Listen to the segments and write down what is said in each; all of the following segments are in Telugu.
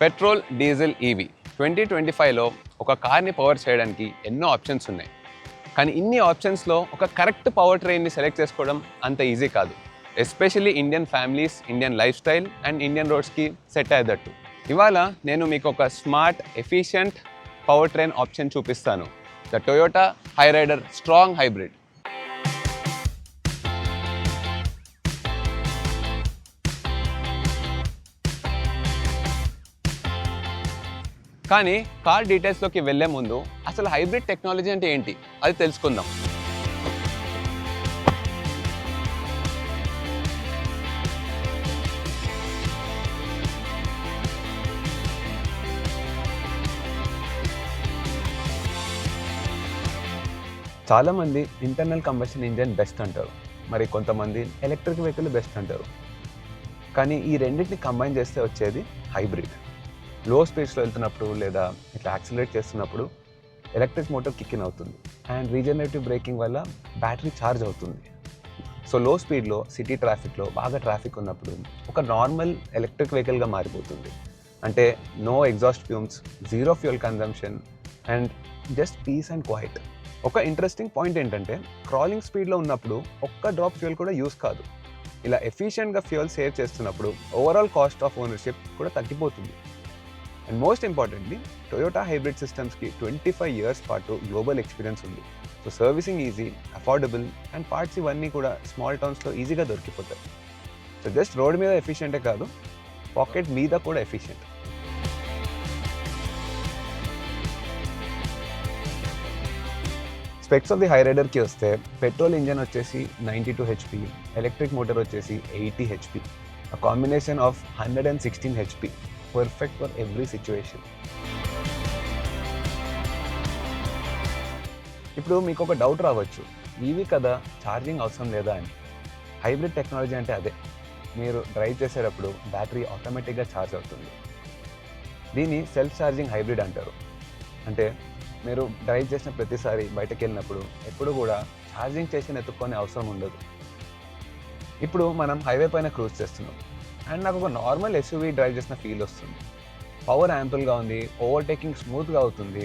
Petrol diesel EV twenty twenty ఫైవ్లో ఒక కార్ని పవర్ చేయడానికి ఎన్నో ఆప్షన్స్ ఉన్నాయి. కానీ ఇన్ని ఆప్షన్స్లో ఒక కరెక్ట్ పవర్ ట్రైన్ని సెలెక్ట్ చేసుకోవడం అంత ఈజీ కాదు. Especially Indian families Indian lifestyle and Indian రోడ్స్కి set అయ్యేటట్టు. ఇవాళ నేను మీకు ఒక smart efficient powertrain option చూపిస్తాను. The Toyota Hyryder strong hybrid. కానీ కార్ డీటెయిల్స్లోకి వెళ్ళే ముందు అసలు హైబ్రిడ్ టెక్నాలజీ అంటే ఏంటి? అది తెలుసుకుందాం. చాలామంది ఇంటర్నల్ కంబషన్ ఇంజన్ బెస్ట్ అంటారు. మరి కొంతమంది ఎలక్ట్రిక్ వెహికల్ బెస్ట్ అంటారు. కానీ ఈ రెండింటిని కంబైన్ చేస్తే వచ్చేది హైబ్రిడ్. లో స్పీడ్స్లో వెళ్తున్నప్పుడు లేదా ఇట్లా యాక్సిలరేట్ చేస్తున్నప్పుడు ఎలక్ట్రిక్ మోటార్ కిక్ ఇన్ అవుతుంది. అండ్ రీజనరేటివ్ బ్రేకింగ్ వల్ల బ్యాటరీ ఛార్జ్ అవుతుంది. సో లో స్పీడ్లో సిటీ ట్రాఫిక్లో బాగా ట్రాఫిక్ ఉన్నప్పుడు ఒక నార్మల్ ఎలక్ట్రిక్ వెహికల్గా మారిపోతుంది. అంటే no exhaust fumes zero fuel consumption and just peace and quiet ఒక ఇంట్రెస్టింగ్ పాయింట్ ఏంటంటే క్రాలింగ్ స్పీడ్లో ఉన్నప్పుడు ఒక్క డ్రాప్ ఫ్యూయల్ కూడా యూస్ కాదు. ఇలా ఎఫిషియెంట్గా ఫ్యూయల్ సేవ్ చేస్తున్నప్పుడు ఓవరాల్ కాస్ట్ ఆఫ్ ఓనర్షిప్ కూడా తగ్గిపోతుంది. And most importantly Toyota hybrid సిస్టమ్స్కి twenty five years పాటు గ్లోబల్ ఎక్స్పీరియన్స్ ఉంది. So servicing easy affordable and parts ఇవన్నీ కూడా స్మాల్ టౌన్స్లో ఈజీగా దొరికిపోతాయి. సో జస్ట్ రోడ్ మీద ఎఫిషియెంటే కాదు పాకెట్ మీద కూడా ఎఫిషియెంట్ స్పెక్స్ ఆఫ్ ది హై రైడర్కి వస్తే పెట్రోల్ ఇంజన్ వచ్చేసి ninety two HP electric motor వచ్చేసి eighty HP combination of hundred and sixteen HP perfect for every situation ఇప్పుడు మీకు ఒక డౌట్ రావచ్చు. ఈవీ కదా ఛార్జింగ్ అవసరం లేదా అని. హైబ్రిడ్ టెక్నాలజీ అంటే అదే. మీరు డ్రైవ్ చేసేటప్పుడు బ్యాటరీ ఆటోమేటిక్గా ఛార్జ్ అవుతుంది. దీన్ని సెల్ఫ్ ఛార్జింగ్ హైబ్రిడ్ అంటారు. అంటే మీరు డ్రైవ్ చేసిన ప్రతిసారి బయటకు వెళ్ళినప్పుడు ఎప్పుడు కూడా ఛార్జింగ్ చేసిన ఎత్తుక్కునే అవసరం ఉండదు. ఇప్పుడు మనం హైవే పైన క్రూజ్ చేస్తున్నాం. అండ్ నాకు ఒక నార్మల్ ఎస్యూవీ డ్రైవ్ చేసిన ఫీల్ వస్తుంది. పవర్ యాంపుల్గా ఉంది ఓవర్టేకింగ్ స్మూత్గా అవుతుంది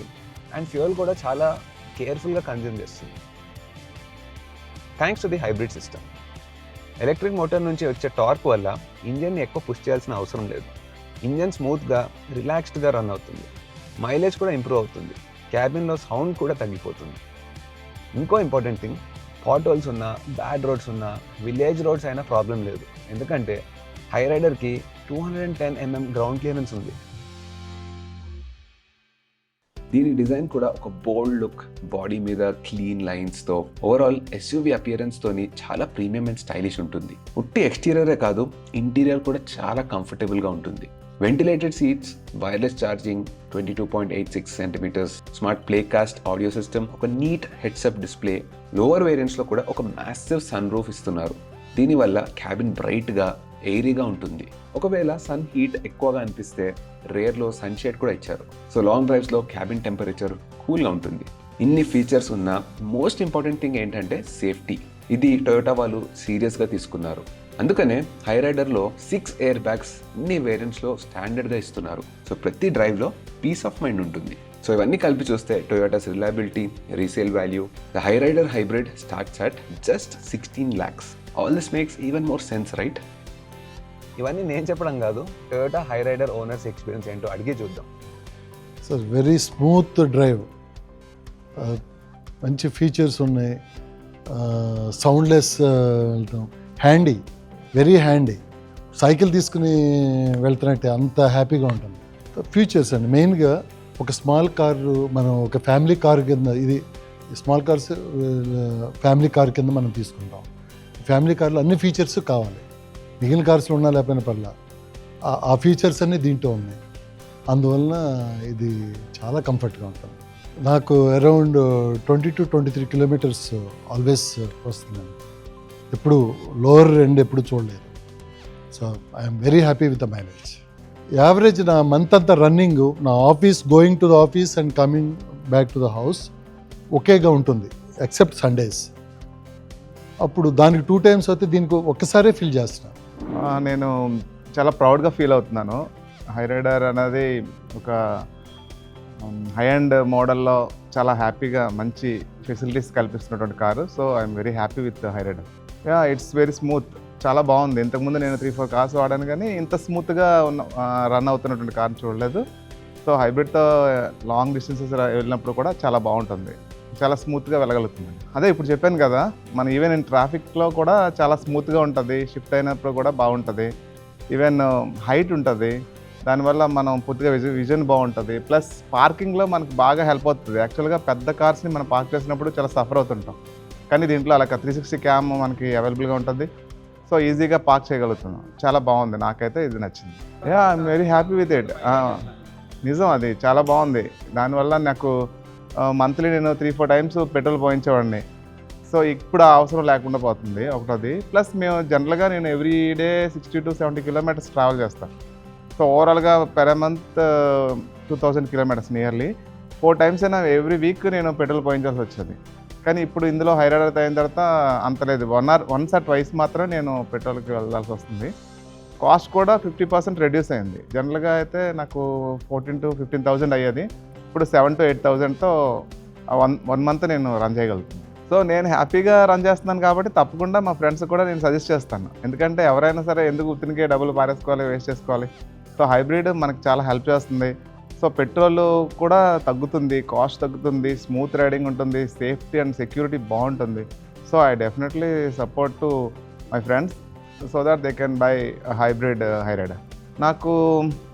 అండ్ ఫ్యూయల్ కూడా చాలా కేర్ఫుల్గా కన్జ్యూమ్ చేస్తుంది. Thanks to the hybrid system electric motor నుంచి వచ్చే టార్క్ వల్ల ఇంజన్ని ఎక్కువ పుష్ చేయాల్సిన అవసరం లేదు. ఇంజన్ స్మూత్గా రిలాక్స్డ్గా రన్ అవుతుంది. మైలేజ్ కూడా ఇంప్రూవ్ అవుతుంది. క్యాబిన్లో సౌండ్ కూడా తగ్గిపోతుంది. ఇంకో ఇంపార్టెంట్ థింగ్ పాట్ హోల్స్ ఉన్నా బ్యాడ్ రోడ్స్ ఉన్నా విలేజ్ రోడ్స్ అయినా ప్రాబ్లం లేదు. ఎందుకంటే హై రైడర్కి two hundred and ten mm ground clearance ఉంది. దీని డిజైన్ కూడా ఒక బోల్డ్ లుక్ బాడీ మీద క్లీన్ లైన్స్తో ఓవరాల్ ఎస్యూవి అపియరెన్స్తోని చాలా ప్రీమియం అండ్ స్టైలిష్ ఉంటుంది. ఉట్టి ఎక్స్టీరియరే కాదు ఇంటీరియర్ కూడా చాలా కంఫర్టబుల్గా ఉంటుంది. Ventilated seats wireless charging twenty two point eight six centimetres smart play cast audio system ఒక neat heads up display lower వేరియంట్స్లో కూడా ఒక మ్యాసివ్ సన్ రూఫ్ ఇస్తున్నారు. దీనివల్ల క్యాబిన్ బ్రైట్గా ఎయిరీగా ఉంటుంది. ఒకవేళ సన్ హీట్ ఎక్కువగా అనిపిస్తే రేర్లో సన్ షేడ్ కూడా ఇచ్చారు. సో లాంగ్ డ్రైవ్స్లో క్యాబిన్ టెంపరేచర్ కూల్గా ఉంటుంది. ఇన్ని ఫీచర్స్ ఉన్న మోస్ట్ ఇంపార్టెంట్ థింగ్ ఏంటంటే సేఫ్టీ ఇది టొయోటా వాళ్ళు సీరియస్గా తీసుకున్నారు. అందుకనే హై రైడర్లో సిక్స్ ఎయిర్ బ్యాగ్స్ అన్ని వేరియంట్స్లో స్టాండర్డ్గా ఇస్తున్నారు. సో ప్రతి డ్రైవ్లో పీస్ ఆఫ్ మైండ్ ఉంటుంది. సో ఇవన్నీ కలిపి చూస్తే Toyota's reliability resale value the Hyryder hybrid starts at just sixteen lakhs all this makes even more sense right ఇవన్నీ నేను చెప్పడం కాదు Toyota Hyryder owners experience ఏంటో అడిగి చూద్దాం. సార్ వెరీ స్మూత్ డ్రైవ్ మంచి ఫీచర్స్ ఉన్నాయి. Uh, సౌండ్లెస్ uh, వెళ్తాం. హ్యాండీ వెరీ హ్యాండీ సైకిల్ తీసుకుని వెళ్తున్నట్టే అంత హ్యాపీగా ఉంటుంది. ఫీచర్స్ అండి. మెయిన్గా ఒక స్మాల్ కారు మనం ఒక ఫ్యామిలీ కార్ కింద ఇది స్మాల్ కార్స్ ఫ్యామిలీ కార్ కింద మనం తీసుకుంటాం. ఫ్యామిలీ కార్లో అన్ని ఫీచర్స్ కావాలి. మిగిలిన కార్స్లో ఉన్నా లేకపోయినా పర్లా. ఆ- ఫీచర్స్ అన్నీ దీంట్లో ఉన్నాయి. అందువలన ఇది చాలా కంఫర్ట్గా ఉంటుంది. నాకు around twenty to twenty three kilometres always వస్తున్నాను ఎప్పుడు లోవర్ ఎండ్ ఎప్పుడు చూడలేదు. So I'm very happy with the mileage average నా మంత్ అంతా రన్నింగ్ నా office going to the office and coming back to the house ఒకేగా ఉంటుంది ఎక్సెప్ట్ సండేస్ అప్పుడు దానికి టూ టైమ్స్ అయితే దీనికి ఒక్కసారే ఫిల్ చేస్తున్నాను నేను చాలా ప్రౌడ్గా ఫీల్ అవుతున్నాను. హైరైడర్ అనేది ఒక um, హై అండ్ మోడల్లో చాలా హ్యాపీగా మంచి facilities కల్పిస్తున్నటువంటి car. So I'm very happy with Hyryder yeah it's very smooth చాలా బాగుంది. ఇంతకుముందు నేను త్రీ ఫోర్ కార్స్ వాడాను కానీ ఇంత స్మూత్గా ఉన్న రన్ అవుతున్నటువంటి కార్ చూడలేదు. సో హైబ్రిడ్తో లాంగ్ డిస్టెన్సెస్ వెళ్ళినప్పుడు కూడా చాలా బాగుంటుంది. చాలా స్మూత్గా వెళ్ళగలుగుతుంది అదే ఇప్పుడు చెప్పాను కదా మన ఈవెన్ ట్రాఫిక్లో కూడా చాలా స్మూత్గా ఉంటుంది షిఫ్ట్ అయినప్పుడు కూడా బాగుంటుంది. ఈవెన్ హైట్ uh, ఉంటుంది. దానివల్ల మనం పూర్తిగా విజన్ విజన్ బాగుంటుంది. ప్లస్ పార్కింగ్లో మనకు బాగా హెల్ప్ అవుతుంది. యాక్చువల్గా పెద్ద కార్స్ని మనం పార్క్ చేసినప్పుడు చాలా సఫర్ అవుతుంటాం. కానీ దీంట్లో అలా త్రీ సిక్స్టీ క్యామ్ మనకి అవైలబుల్గా ఉంటుంది. సో ఈజీగా పార్క్ చేయగలుగుతున్నాం. చాలా బాగుంది. నాకైతే ఇది నచ్చింది. Yeah I'm very happy with it నిజం అది. చాలా బాగుంది. దానివల్ల నాకు మంత్లీ నేను త్రీ ఫోర్ టైమ్స్ పెట్రోల్ పోయించేవాడిని. సో ఇప్పుడు ఆ అవసరం లేకుండా పోతుంది ఒకటోది. ప్లస్ మేము జనరల్గా నేను every day sixty to seventy kilometres travel చేస్తాను సో ఓవరాల్గా per month two thousand kilometres nearly four times అయినా ఎవ్రీ వీక్ నేను పెట్రోల్ పోయించాల్సి వచ్చేది. కానీ ఇప్పుడు ఇందులో హైరైడర్ అయిన తర్వాత అంత లేదు. One or once or twice మాత్రం నేను పెట్రోల్కి వెళ్ళాల్సి వస్తుంది. కాస్ట్ కూడా ఫిఫ్టీ పర్సెంట్ రెడ్యూస్ అయింది. జనరల్గా అయితే నాకు ఫోర్టీన్ టు ఫిఫ్టీన్ థౌజండ్ అయ్యేది. ఇప్పుడు సెవెన్ టు ఎయిట్ థౌజండ్తో వన్ వన్ మంత్ నేను రన్ చేయగలుగుతాను. సో నేను హ్యాపీగా రన్ చేస్తున్నాను కాబట్టి తప్పకుండా మా ఫ్రెండ్స్ కూడా నేను సజెస్ట్ చేస్తాను. ఎందుకంటే ఎవరైనా సరే ఎందుకు ఉత్తినికే డబ్బులు పారేసుకోవాలి వేస్ట్ చేసుకోవాలి? సో హైబ్రిడ్ మనకు చాలా హెల్ప్ చేస్తుంది. సో పెట్రోల్ కూడా తగ్గుతుంది కాస్ట్ తగ్గుతుంది స్మూత్ రైడింగ్ ఉంటుంది సేఫ్టీ అండ్ సెక్యూరిటీ బాగుంటుంది. So I definitely support to my friends so that they can buy hybrid Hyryder. నాకు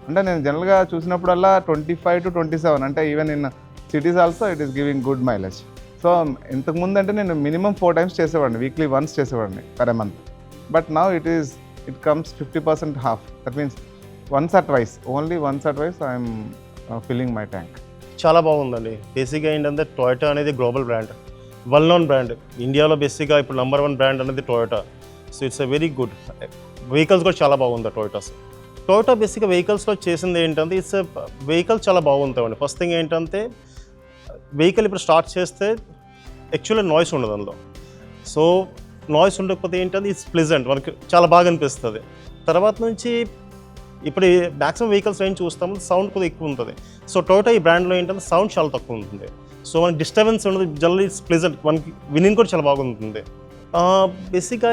అంటే నేను జనరల్గా చూసినప్పుడల్లా twenty five to twenty seven అంటే even in cities also it is giving good mileage so ఇంతకుముందు అంటే నేను మినిమం ఫోర్ టైమ్స్ చేసేవాడిని వీక్లీ వన్స్ చేసేవాడిని per month but now it is it comes fifty percent half that means once at wise only once at wise I'm filling my tank చాలా బాగుందండి. బేసిక్గా ఏంటంటే టొయోటా అనేది global brand well known brand ఇండియాలో బేసిక్గా ఇప్పుడు నెంబర్ వన్ బ్రాండ్ అనేది Toyota so it's a very good vehicles కూడా చాలా బాగుంది టొయోటాస్ టొయోటా బేసిక్గా వెహికల్స్లో చేసింది ఏంటంటే ఇట్స్ వెహికల్ చాలా బాగుంటాయండి. ఫస్ట్ థింగ్ ఏంటంటే వెహికల్ ఇప్పుడు స్టార్ట్ చేస్తే యాక్చువల్లీ నాయిస్ ఉండదు అందులో. సో నాయిస్ ఉండకపోతే ఏంటంటే ఇట్స్ ప్లెజెంట్ మనకి చాలా బాగా అనిపిస్తుంది. తర్వాత నుంచి ఇప్పుడు మ్యాక్సిమం వెహికల్స్ ఏం చూస్తాము సౌండ్ కొద్దిగా ఎక్కువ ఉంటుంది. సో టోటో ఈ బ్రాండ్లో ఏంటంటే సౌండ్ చాలా తక్కువ ఉంటుంది. సో మనకి డిస్టర్బెన్స్ ఉండదు. జనరల్ ఇట్స్ ప్లెజెంట్ మనకి వినింగ్ కూడా చాలా బాగుంటుంది. Uh, బేసిక్గా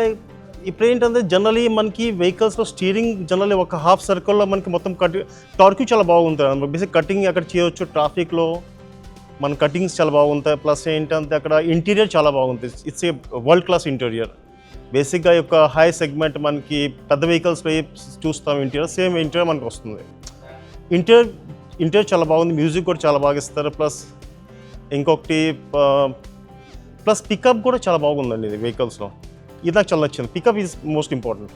ఇప్పుడు ఏంటంటే జనరలీ మనకి వెహికల్స్లో స్టీరింగ్ జనరలీ ఒక హాఫ్ సర్కిల్లో మనకి మొత్తం కట్ టార్క్యూ చాలా బాగుంటుంది బేసిక్ కటింగ్ అక్కడ చేయొచ్చు ట్రాఫిక్లో. మన కటింగ్స్ చాలా బాగుంటాయి. ప్లస్ ఏంటంటే అక్కడ ఇంటీరియర్ చాలా బాగుంటుంది. It's a world class interior. బేసిక్గా యొక్క హై సెగ్మెంట్ మనకి పెద్ద వెహికల్స్లో చూస్తాం ఇంటీరియర్. సేమ్ ఇంటీరియర్ మనకు వస్తుంది. ఇంటీరియర్ ఇంటీరియర్ చాలా బాగుంది. మ్యూజిక్ కూడా చాలా బాగా ఇస్తారు. ప్లస్ ఇంకొకటి ప్లస్ పికప్ కూడా చాలా బాగుందండి ఇది వెహికల్స్లో. ఇది నాకు చాలా నచ్చింది pickup is most important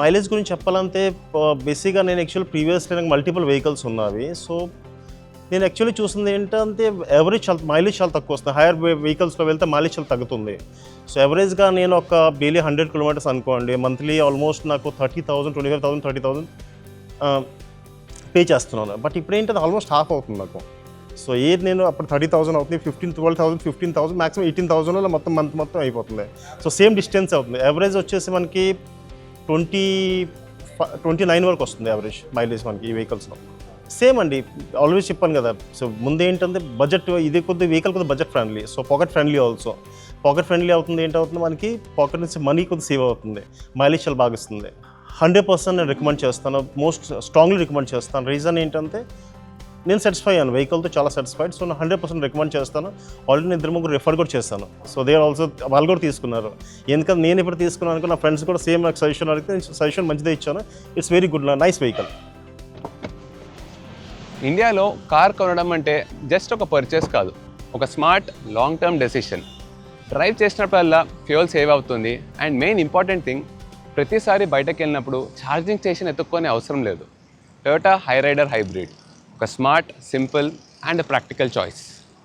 mileage గురించి చెప్పాలంటే బేసిక్గా నేను యాక్చువల్ ప్రీవియస్లీ నాకు మల్టిపుల్ వెహికల్స్ ఉన్నవి. సో నేను యాక్చువల్లీ చూసింది ఏంటంటే ఎవరేజ్ చాలా మైలేజ్ చాలా తక్కువ వస్తుంది. హైయర్ వెహికల్స్లో వెళ్తే మైలేజ్ చాలా తగ్గుతుంది. సో ఎవరేజ్గా నేను ఒక డైలీ హండ్రెడ్ కిలోమీటర్స్ అనుకోండి మంత్లీ ఆల్మోస్ట్ నాకు thirty thousand twenty five thousand thirty thousand pay చేస్తున్నాను. బట్ ఇప్పుడు ఏంటంటే ఆల్మోస్ట్ హాఫ్ అవుతుంది నాకు. సో ఏది నేను అప్పుడు థర్టీ థౌసండ్ అవుతుంది fifteen twelve thousand fifteen thousand maximum eighteen థౌసండ్లో మొత్తం మంత్ మొత్తం అయిపోతుంది. సో సేమ్ డిస్టెన్స్ అవుతుంది. యావరేజ్ వచ్చేసి మనకి ట్వంటీ ట్వంటీ నైన్ వరకు వస్తుంది యావరేజ్ మైలేజ్ మనకి ఈ వెహికల్స్లో సేమ్ అండి ఆల్వేస్ చెప్పాను కదా. సో ముందు ఏంటంటే బడ్జెట్ ఇది కొద్ది వెహికల్ కొద్ది budget friendly so pocket friendly also pocket friendly అవుతుంది ఏంటవుతుంది మనకి? పాకెట్ నుంచి మనీ కొద్ది సేవ్ అవుతుంది. మైలేజ్ చాలా బాగా ఇస్తుంది. హండ్రెడ్ పర్సెంట్ నేను రికమెండ్ చేస్తాను. మోస్ట్ స్ట్రాంగ్లీ రికమెండ్ చేస్తాను. రీజన్ ఏంటంటే నేను సాటిస్ఫై అయ్యాను. వెహికల్తో చాలా సాటిస్ఫైడ్ సో నేను హండ్రెడ్ పర్సెంట్ రికమెండ్ చేస్తాను. ఆల్రెడీ నేను ఇద్దరు ముగ్గురు రిఫర్ కూడా చేస్తాను సో దే ఆల్సో వాళ్ళు కూడా తీసుకున్నారు. ఎందుకంటే నేను ఇప్పుడు తీసుకున్నాను నా ఫ్రెండ్స్ కూడా సేమ్ నాకు సజెషన్ అడిగితే సజెషన్ మంచిదే ఇచ్చాను. It's very good nice vehicle ఇండియాలో కార్ కొనడం అంటే జస్ట్ ఒక పర్చేస్ కాదు. ఒక smart long term decision drive చేసినప్పుడల్లా ఫ్యూయల్ సేవ్ అవుతుంది. అండ్ మెయిన్ ఇంపార్టెంట్ థింగ్ ప్రతిసారి బయటకు వెళ్ళినప్పుడు ఛార్జింగ్ స్టేషన్ ఎత్తుక్కొని అవసరం లేదు. టయోటా హైరైడర్ హైబ్రిడ్ ఒక smart simple and practical choice